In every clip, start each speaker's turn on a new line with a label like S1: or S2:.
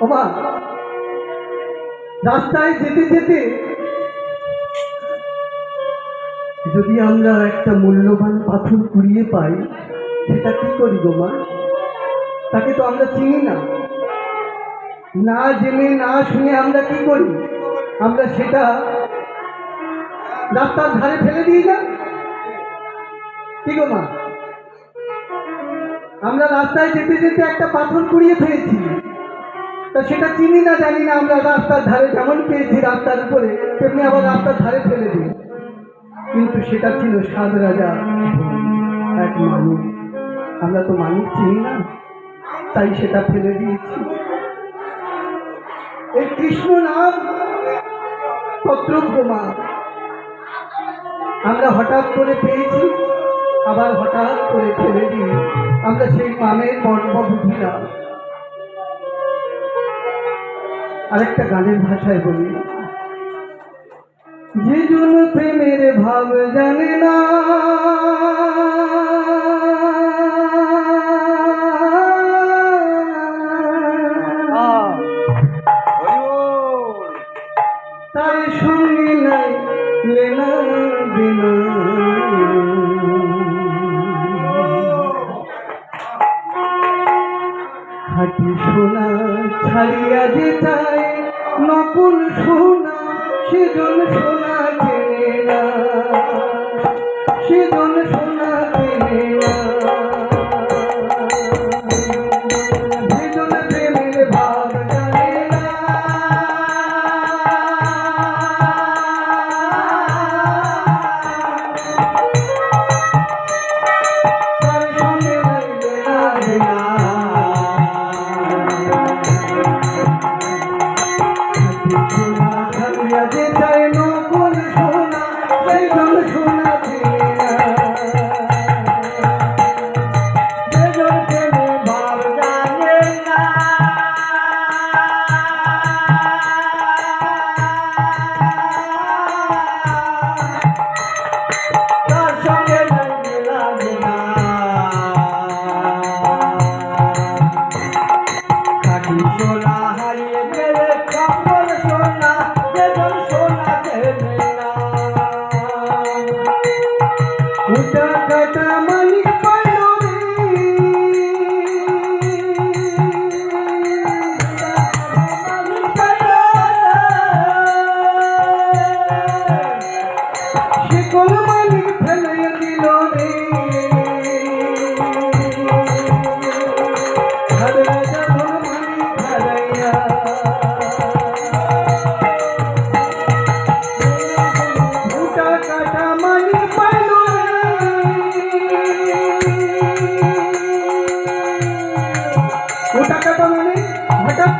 S1: ওমা রাস্তায় যেতে যেতে যদি আমরা একটা মূল্যবান পাথর কুড়িয়ে পাই, সেটা কি করি গো মা? তাকে তো আমরা চিনি না। না জেনে, না শুনে আমরা কি করি? আমরা সেটা রাস্তার ধারে ফেলে দিই না? কি গো মা? আমরা রাস্তায় যেতে যেতে একটা পাথর কুড়িয়ে পেয়েছি তা সেটা চিনি না, জানি না, আমরা রাস্তার ধারে যেমন পেয়েছি, রাস্তার উপরে, তেমনি আবার রাস্তার ধারে ফেলে দিই। কিন্তু সেটা ছিল সাত রাজা এক মানুষ আমরা তো মানুষ চিনি না, তাই সেটা ফেলে দিয়েছি। এই কৃষ্ণ নাম পত্রপ্রমা আমরা হঠাৎ করে পেয়েছি, আবার হঠাৎ করে ফেলে দিই। আমরা সেই মামের মর্ম বুঝি না আরেকটা গানের ভাষায় বলি। যে জন প্রেমের ভাব জানে না। তার সঙ্গে সোনা ছাড়িয়া যেতাই নকুল সোনা সেজন সোনা কেনা সেজন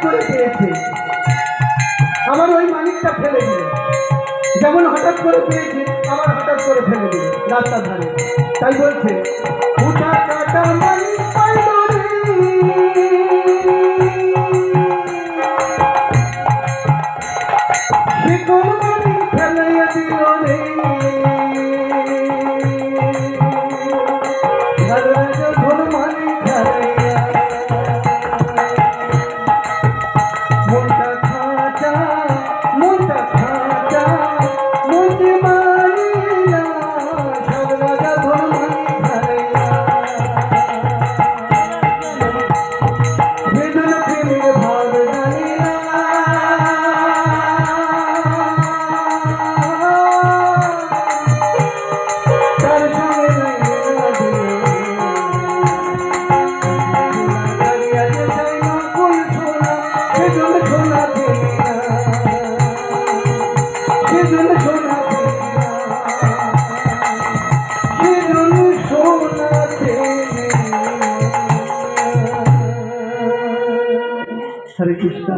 S1: করে পেয়েছে। আমার ওই মালিকটা ফেলে দিল। যেমন হঠাৎ করে পেয়েছে আমার হঠাৎ করে ফেলে দিল রাস্তার ধারে। তাই বলছে, উঠা, কাটা, মালিক হরে কৃষ্ণ